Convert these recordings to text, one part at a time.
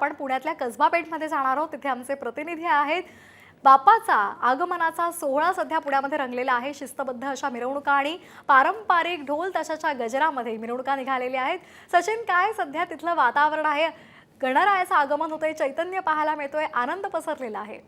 आपण पुण्यातल्या कसबा पेठमध्ये जाणार आहोत. तिथे आमचे प्रतिनिधी आहेत. बापाचा आगमनाचा सोहळा सध्या पुण्यामध्ये रंगलेला आहे. शिस्तबद्ध अशा मिरवणुका आणि पारंपरिक ढोल तशाच्या गजरामध्ये मिरवणुका निघालेल्या आहेत. सचिन काय सध्या तिथलं वातावरण आहे? गणरायाचं आगमन होतंय चैतन्य पाहायला मिळतोय आनंद पसरलेला आहे.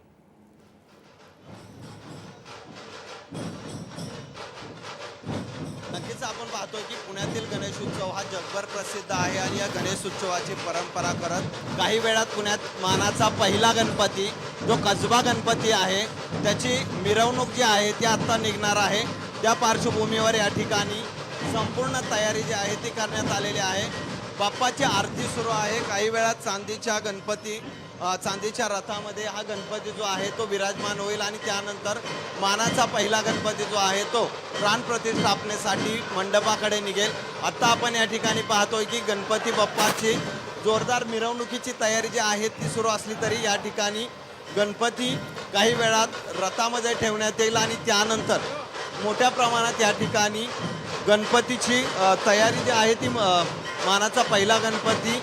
आपण पाहतोय की पुण्यातील गणेश उत्सव हा जगभर प्रसिद्ध आहे आणि या गणेश उत्सवाची परंपरा करत काही वेळात पुण्यात मानाचा पहिला गणपती जो कसबा गणपती आहे त्याची मिरवणूक जी आहे ती आत्ता निघणार आहे. त्या पार्श्वभूमीवर या ठिकाणी संपूर्ण तयारी जी आहे ती करण्यात आलेली आहे. बाप्पाची आरती सुरू आहे. काही वेळात चांदीच्या गणपती चांदीच्या रथामध्ये हा गणपती जो आहे तो विराजमान होईल आणि त्यानंतर मानाचा पहिला गणपती जो आहे तो प्राण प्रतिष्ठापनेसाठी मंडपाकडे निघेल. आत्ता आपण या ठिकाणी पाहतोय की गणपती बाप्पाची जोरदार मिरवणुकीची तयारी जी आहे ती सुरू असली तरी या ठिकाणी गणपती काही वेळात रथामध्ये ठेवण्यात येईल आणि त्यानंतर मोठ्या प्रमाणात या ठिकाणी गणपतीची तयारी जी आहे ती मानाचा पहिला गणपती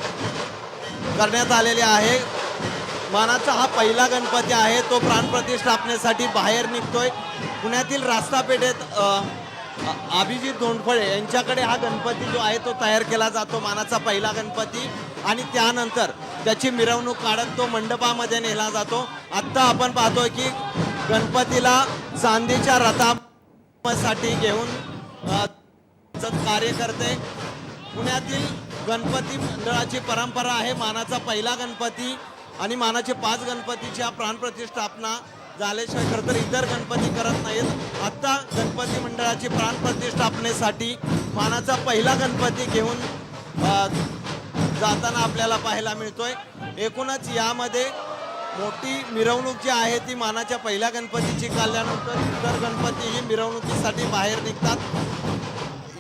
करण्यात आलेले आहे. मानाचा हा पहिला गणपती आहे. तो प्राणप्रतिष्ठापनेसाठी बाहेर निघतोय. पुण्यातील रास्ता पेठेत अभिजित धोंडफळे यांच्याकडे हा गणपती जो आहे तो तयार केला जातो मानाचा पहिला गणपती. आणि त्यानंतर त्याची मिरवणूक काढत तो मंडपामध्ये नेला जातो. आत्ता आपण पाहतोय की गणपतीला चांदीच्या रथासाठी घेऊन कार्यकर्ते कार्य करते. पुण्यातील गणपती मंडळाची परंपरा आहे. मानाचा पहिला गणपती आणि मानाचे पाच गणपतीच्या प्राणप्रतिष्ठापना झाल्याशिवाय खरं तर इतर गणपती करत नाहीत. आत्ता गणपती मंडळाची प्राणप्रतिष्ठापनेसाठी मानाचा पहिला गणपती घेऊन जाताना आपल्याला पाहायला मिळतोय. एकूणच यामध्ये मोठी मिरवणूक जी आहे ती मानाच्या पहिल्या गणपतीची काढल्यानंतर इतर गणपती ही मिरवणुकीसाठी बाहेर निघतात.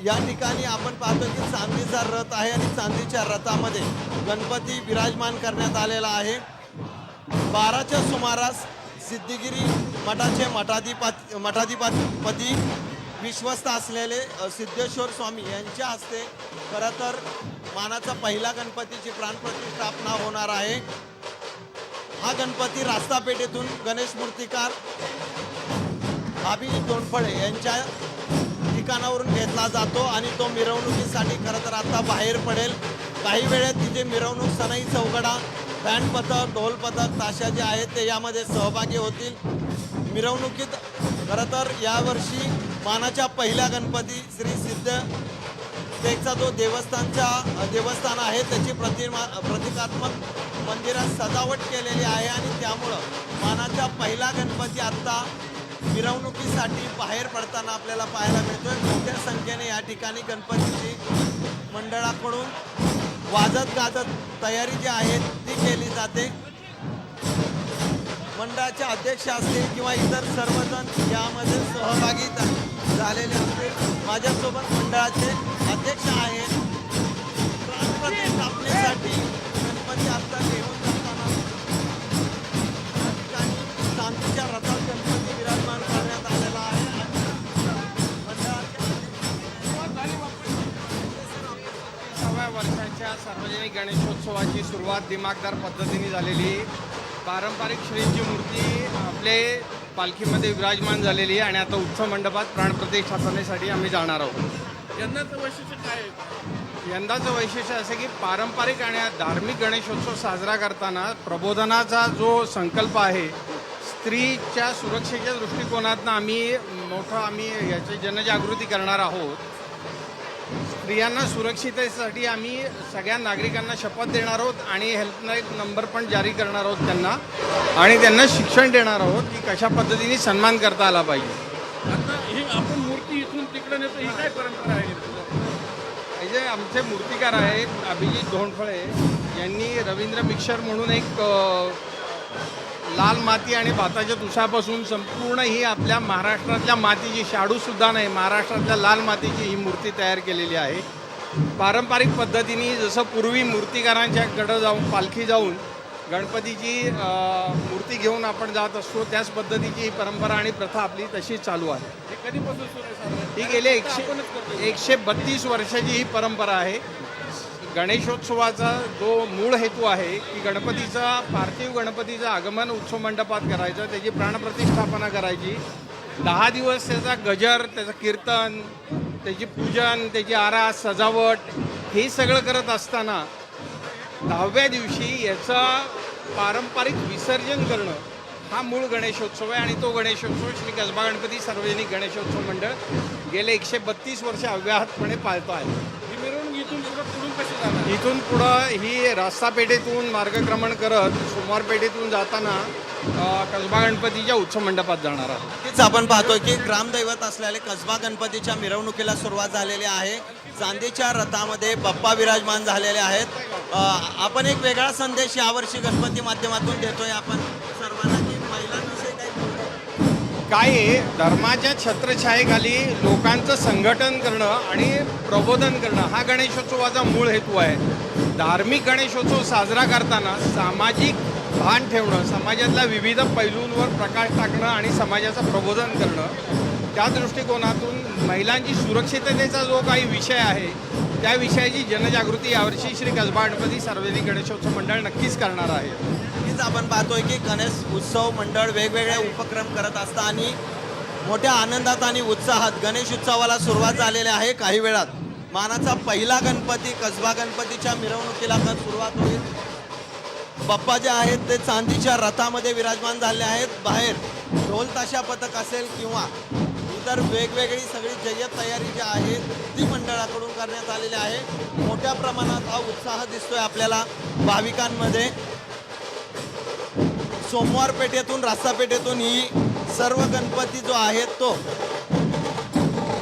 या ठिकाणी आपण पाहतो की चांदीचा रथ आहे आणि चांदीच्या रथामध्ये गणपती विराजमान करण्यात आलेला आहे. बाराच्या सुमारास सिद्धिगिरी मठाचे मठाधिपती मठाधिपती विश्वस्त असलेले सिद्धेश्वर स्वामी यांच्या हस्ते खरं तर मानाचा पहिला गणपतीची प्राणप्रतिष्ठापना होणार आहे. हा गणपती रास्तापेठेतून गणेश मूर्तिकार अभिजित दोनफळे यांच्या ठिकाणावरून घेतला जातो आणि तो मिरवणुकीसाठी खरं तर आता बाहेर पडेल. काही वेळेत तिथे मिरवणूक सनई चौकडा बँड पथक ढोल पथक ताशा जे आहेत ते यामध्ये सहभागी होतील. मिरवणुकीत खरं तर यावर्षी मानाच्या पहिल्या गणपती श्री सिद्ध टेकचा जो देवस्थानच्या देवस्थान आहे त्याची प्रतिमा प्रतिकात्मक मंदिरात सजावट केलेली आहे आणि त्यामुळं मानाचा पहिला गणपती आत्ता मिरवणुकीसाठी बाहेर पडताना आपल्याला पाहायला मिळतोय. मोठ्या संख्येने या ठिकाणी गणपतीची मंडळाकडून वाजत गाजत तयारी जी आहे ती केली जाते. मंडळाचे अध्यक्ष असतील किंवा इतर सर्वजण यामध्ये सहभागी झालेले असतील. माझ्यासोबत मंडळाचे अध्यक्ष आहेत. प्राणप्रतिष्ठापनेसाठी गणपती आता सार्वजनिक गणेशोत्सवाची सुरुवात दिमागदार पद्धतीने झालेली. पारंपरिक श्रींची मूर्ती आपले पालखीमध्ये विराजमान झालेली आहे आणि आता उत्सव मंडपात प्राणप्रतिष्ठापनेसाठी आम्ही जाणार आहोत. यंदाचं वैशिष्ट्य काय आहे? यंदाचं वैशिष्ट्य असं की पारंपरिक आणि धार्मिक गणेशोत्सव साजरा करताना प्रबोधनाचा जो संकल्प आहे स्त्रीच्या सुरक्षेच्या दृष्टिकोनातनं आम्ही मोठं आम्ही याची जनजागृती करणार आहोत. स्त्रियांना सुरक्षिततेसाठी आम्ही सगळ्या नागरिकांना शपथ देणार आहोत आणि हेल्पलाईन नंबर पण जारी करणार आहोत त्यांना. आणि त्यांना शिक्षण देणार आहोत की कशा पद्धतीने सन्मान करता आला पाहिजे. आता ही आपण मूर्ती इथून तिकडे नेतो ही काय परंपरा आहे? जे आमचे मूर्तिकार आहेत अभिजित धोंडफळे यांनी रवींद्र मिक्सर म्हणून एक लाल माती आणि भाताच्या तुषापासून संपूर्ण ही आपल्या महाराष्ट्रातल्या मातीची शाडूसुद्धा नाही महाराष्ट्रातल्या लाल मातीची ही मूर्ती तयार केलेली आहे. पारंपरिक पद्धतीने जसं पूर्वी मूर्तिकारांच्याकडं जाऊन पालखी जाऊन गणपतीची मूर्ती घेऊन आपण जात असतो त्याच पद्धतीची ही परंपरा आणि प्रथा आपली तशी चालू आहे. हे ही गेली एकशे. एकशे बत्तीस वर्षाची ही परंपरा आहे. गणेशोत्सवाचा जो मूळ हेतू आहे की गणपतीचा पार्थिव गणपतीचं आगमन उत्सव मंडपात करायचं त्याची प्राणप्रतिष्ठापना करायची. दहा दिवस त्याचा गजर त्याचं कीर्तन त्याची पूजन त्याची आरास सजावट हे सगळं करत असताना दहाव्या दिवशी याचं पारंपरिक विसर्जन करणं हा मूळ गणेशोत्सव आहे. आणि तो गणेशोत्सव श्री कसबा गणपती सार्वजनिक गणेशोत्सव मंडळ गेले एकशे बत्तीस वर्ष अव्याहतपणे पाळतो आहे. इथून पुढे पुढून कशी जाणार? इथून पुढं ही रास्ता पेठेतून मार्गक्रमण करत सोमवार पेठेतून जाताना अ, कसबा गणपतीच्या उत्सव मंडपात जाणार आहे नक्कीच आपण पाहतोय की ग्रामदैवत असलेले कसबा गणपतीच्या मिरवणुकीला सुरुवात झालेली आहे. चांदीच्या रथामध्ये बाप्पा विराजमान झालेले आहेत. अ, आपण एक वेगळा संदेश यावर्षी गणपती माध्यमातून देतोय आपण. काय आहे धर्माच्या छत्रछायेखाली लोकांचं संघटन करणं आणि प्रबोधन करणं हा गणेशोत्सवाचा मूळ हेतू आहे. धार्मिक गणेशोत्सव साजरा करताना सामाजिक भान ठेवणं समाजातल्या विविध पैलूंवर प्रकाश टाकणं आणि समाजाचं प्रबोधन करणं त्या दृष्टिकोनातून महिलांची सुरक्षिततेचा जो काही विषय आहे त्या विषयाची जनजागृती यावर्षी श्री कसबा गणपती सार्वजनिक गणेशोत्सव मंडळ नक्कीच करणार आहे. नक्कीच आपण पाहतोय की गणेश उत्सव मंडळ वेगवेगळे उपक्रम करत असता आणि मोठ्या आनंदात आणि उत्साहात गणेश उत्सवाला सुरुवात झालेली आहे काही वेळात. मानाचा पहिला गणपती कसबा गणपतीच्या मिरवणुकीला आता सुरुवात होईल. बाप्पा जे आहेत ते चांदीच्या रथामध्ये विराजमान झाले आहेत. बाहेर ढोल ताशा पथक असेल किंवा इतर वेगवेगळी सगळी जय्यत तयारी जी आहे ती मंडळाकडून करण्यात आलेली आहे. मोठ्या प्रमाणात हा उत्साह दिसतोय आपल्याला भाविकांमध्ये. सोमवार पेठेतून रास्ता पेठेतून ही सर्व गणपती जो आहे तो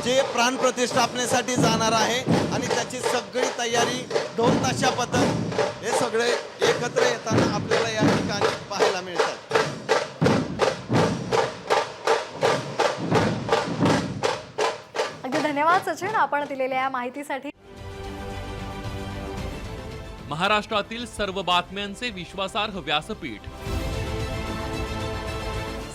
जे प्राण प्रतिष्ठापनेसाठी जाणार आहे आणि त्याची सगळी तयारी ढोल ताशा पथक हे सगळे एकत्र येताना आपल्याला या ठिकाणी पाहायला मिळतात. अगदी धन्यवाद सचिन आपण दिलेल्या या माहितीसाठी. महाराष्ट्रातील सर्व बातम्यांचे विश्वासार्ह व्यासपीठ.